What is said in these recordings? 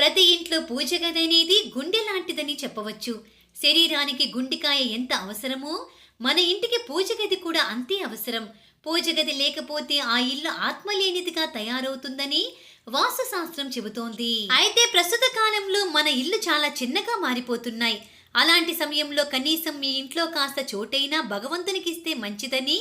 ప్రతి ఇంట్లో పూజ గది అనేది గుండె లాంటిదని చెప్పవచ్చు. శరీరానికి గుండెకాయ ఎంత అవసరమో మన ఇంటికి పూజ గది కూడా అంతే అవసరం. పూజ గది లేకపోతే ఆ ఇల్లు ఆత్మలేనిదిగా తయారవుతుందని వాస్తుశాస్త్రం చెబుతోంది. అయితే ప్రస్తుత కాలంలో మన ఇల్లు చాలా చిన్నగా మారిపోతున్నాయి. అలాంటి సమయంలో కనీసం మీ ఇంట్లో కాస్త చోటైనా భగవంతునికి ఇస్తే మంచిదని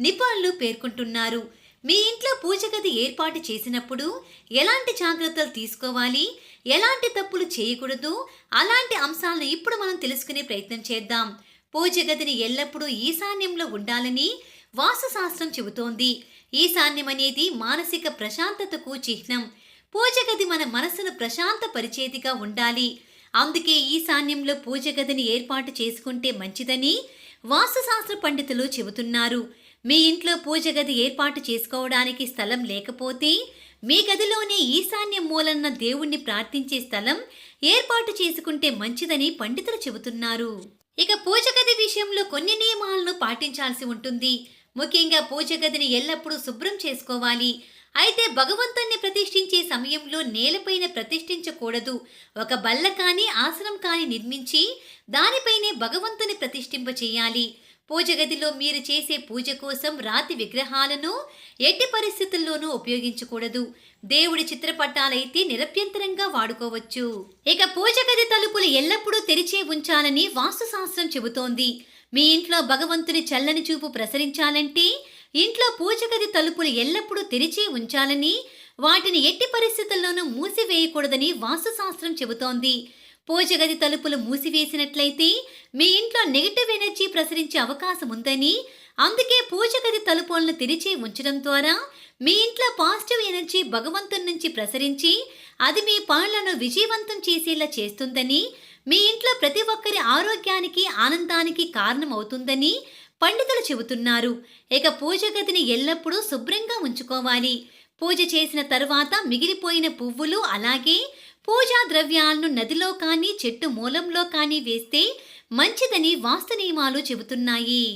నిపుణులు పేర్కొంటున్నారు. మీ ఇంట్లో పూజ గది ఏర్పాటు చేసినప్పుడు ఎలాంటి జాగ్రత్తలు తీసుకోవాలి? ఎలాంటి తప్పులు చేయకూడదు? అలాంటి అంశాలను ఇప్పుడు మనం తెలుసుకునే ప్రయత్నం చేద్దాం. పూజ గదిని ఎల్లప్పుడూ ఈశాన్యంలో ఉండాలని వాస్తుశాస్త్రం చెబుతోంది. ఈశాన్యం అనేది మానసిక ప్రశాంతతకు చిహ్నం. పూజ గది మన మనసును ప్రశాంతపరిచేదిగా ఉండాలి. అందుకే ఈశాన్యంలో పూజ గదిని ఏర్పాటు చేసుకుంటే మంచిదని వాస్తుశాస్త్ర పండితులు చెబుతున్నారు మీ ఇంట్లో పూజ గది ఏర్పాటు చేసుకోవడానికి స్థలం లేకపోతే మీ గదిలోనే ఈశాన్య మూలన్న దేవుణ్ణి ప్రార్థించే స్థలం ఏర్పాటు చేసుకుంటే మంచిదని పండితులు చెబుతున్నారు. ఇక పూజ గది విషయంలో కొన్ని నియమాలను పాటించాల్సి ఉంటుంది. ముఖ్యంగా పూజ గదిని ఎల్లప్పుడూ శుభ్రం చేసుకోవాలి. అయితే భగవంతుణ్ణి ప్రతిష్ఠించే సమయంలో నేలపైన ప్రతిష్ఠించకూడదు. ఒక బల్ల కానీ ఆసనం కానీ నిర్మించి దానిపైనే భగవంతుని ప్రతిష్ఠింప చేయాలి పూజ గదిలో మీరు చేసే పూజ కోసం రాతి విగ్రహాలను ఎట్టి పరిస్థితుల్లోనూ ఉపయోగించకూడదు. దేవుడి చిత్రపటాలైతే నిరభ్యంతరంగా వాడుకోవచ్చు. ఇక పూజ గది తలుపులు ఎల్లప్పుడూ తెరిచే ఉంచాలని వాస్తుశాస్త్రం చెబుతోంది. మీ ఇంట్లో భగవంతుని చల్లని చూపు ప్రసరించాలంటే ఇంట్లో పూజగది తలుపులు ఎల్లప్పుడూ తెరిచి ఉంచాలని వాటిని ఎట్టి పరిస్థితుల్లోనూ మూసివేయకూడదని వాస్తుశాస్త్రం చెబుతోంది. పూజగది తలుపులు మూసివేసినట్లయితే మీ ఇంట్లో నెగిటివ్ ఎనర్జీ ప్రసరించే అవకాశం ఉందని అందుకే పూజగది తలుపులను తెరిచి ఉంచడం ద్వారా మీ ఇంట్లో పాజిటివ్ ఎనర్జీ భగవంతుని నుంచి ప్రసరించి అది మీ పనులను విజయవంతం చేసేలా చేస్తుందని మీ ఇంట్లో ప్రతి ఒక్కరి ఆరోగ్యానికి ఆనందానికి కారణమవుతుందని పండితులు చెబుతున్నారు. ఇక పూజ గదిని ఎల్లప్పుడూ శుభ్రంగా ఉంచుకోవాలి. పూజ చేసిన తరువాత మిగిలిపోయిన పువ్వులు అలాగే పూజా ద్రవ్యాలను నదిలో కానీ చెట్టు మూలంలో కానీ వేస్తే మంచిదని వాస్తు నియమాలు చెబుతున్నాయి.